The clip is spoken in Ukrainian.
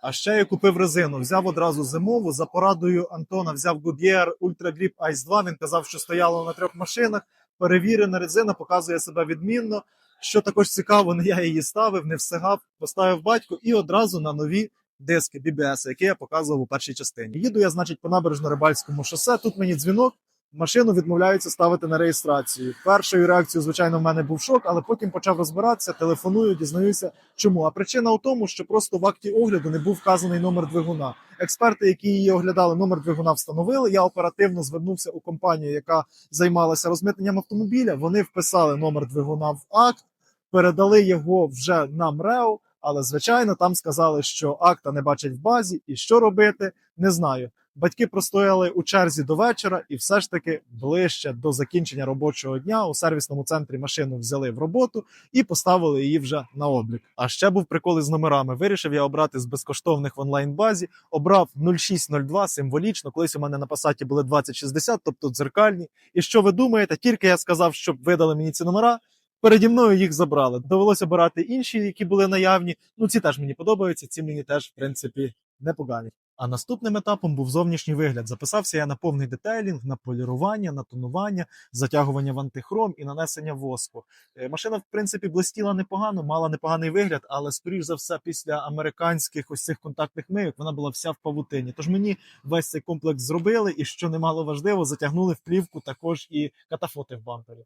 А ще я купив резину. Взяв одразу зимову. За порадою Антона взяв Goodyear Ultra Grip Ice 2. Він казав, що стояло на трьох машинах. Перевірена резина, показує себе відмінно. Що також цікаво, не я її ставив, не всигав, поставив батько і одразу на нові диски BBS, які я показував у першій частині. Їду я, значить, по набережно-рибальському шосе. Тут мені дзвінок. Машину відмовляються ставити на реєстрацію. Першою реакцією, звичайно, в мене був шок, але потім почав розбиратися, телефоную, дізнаюся, чому. А причина у тому, що просто в акті огляду не був вказаний номер двигуна. Експерти, які її оглядали, номер двигуна встановили. Я оперативно звернувся у компанію, яка займалася розмитненням автомобіля. Вони вписали номер двигуна в акт, передали його вже на МРЕО. Але звичайно, там сказали, що акта не бачать в базі, і що робити, не знаю. Батьки простояли у черзі до вечора, і все ж таки ближче до закінчення робочого дня у сервісному центрі машину взяли в роботу і поставили її вже на облік. А ще був прикол із номерами. Вирішив я обрати з безкоштовних в онлайн базі. Обрав 0602 символічно. Колись у мене на пасаті були 2060, тобто дзеркальні. І що ви думаєте? Тільки я сказав, щоб видали мені ці номера. Переді мною їх забрали. Довелося обирати інші, які були наявні. Ну ці теж мені подобаються. Ці мені теж в принципі непогані. А наступним етапом був зовнішній вигляд. Записався я на повний детейлінг, на полірування, на тонування, затягування в антихром і нанесення воску. Е, Машина, в принципі, блистіла непогано, мала непоганий вигляд, але скоріш за все, після американських ось цих контактних мийок вона була вся в павутині. Тож мені весь цей комплекс зробили, і що немало важливо, затягнули в плівку також і катафоти в бампері.